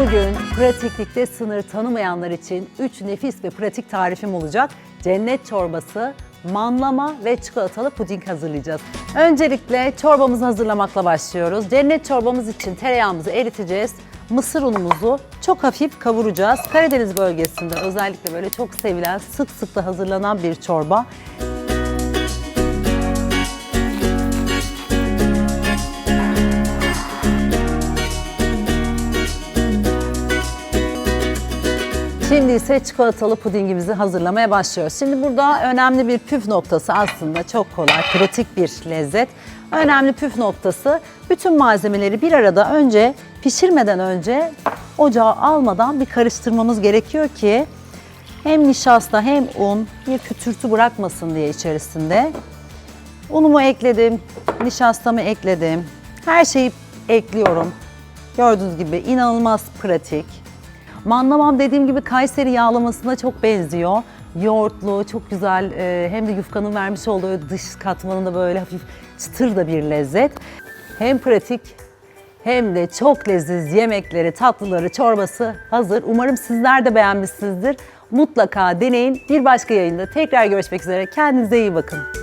Bugün pratiklikte sınır tanımayanlar için 3 nefis ve pratik tarifim olacak. Cennet çorbası, manlama ve çikolatalı puding hazırlayacağız. Öncelikle çorbamızı hazırlamakla başlıyoruz. Cennet çorbamız için tereyağımızı eriteceğiz. Mısır unumuzu çok hafif kavuracağız. Karadeniz bölgesinde özellikle böyle çok sevilen, sık sık da hazırlanan bir çorba. Şimdi ise çikolatalı pudingimizi hazırlamaya başlıyoruz. Şimdi burada önemli bir püf noktası aslında çok kolay, pratik bir lezzet. Önemli püf noktası bütün malzemeleri bir arada önce pişirmeden önce ocağa almadan bir karıştırmamız gerekiyor ki hem nişasta hem un bir pütürtü bırakmasın diye içerisinde. Unumu ekledim, nişastamı ekledim. Her şeyi ekliyorum. Gördüğünüz gibi inanılmaz pratik. Manlamam dediğim gibi Kayseri yağlamasına çok benziyor. Yoğurtlu, çok güzel e, hem de yufkanın vermiş olduğu dış katmanında böyle hafif çıtır da bir lezzet. Hem pratik hem de çok leziz yemekleri, tatlıları, çorbası hazır. Umarım sizler de beğenmişsinizdir. Mutlaka deneyin. Bir başka yayında tekrar görüşmek üzere. Kendinize iyi bakın.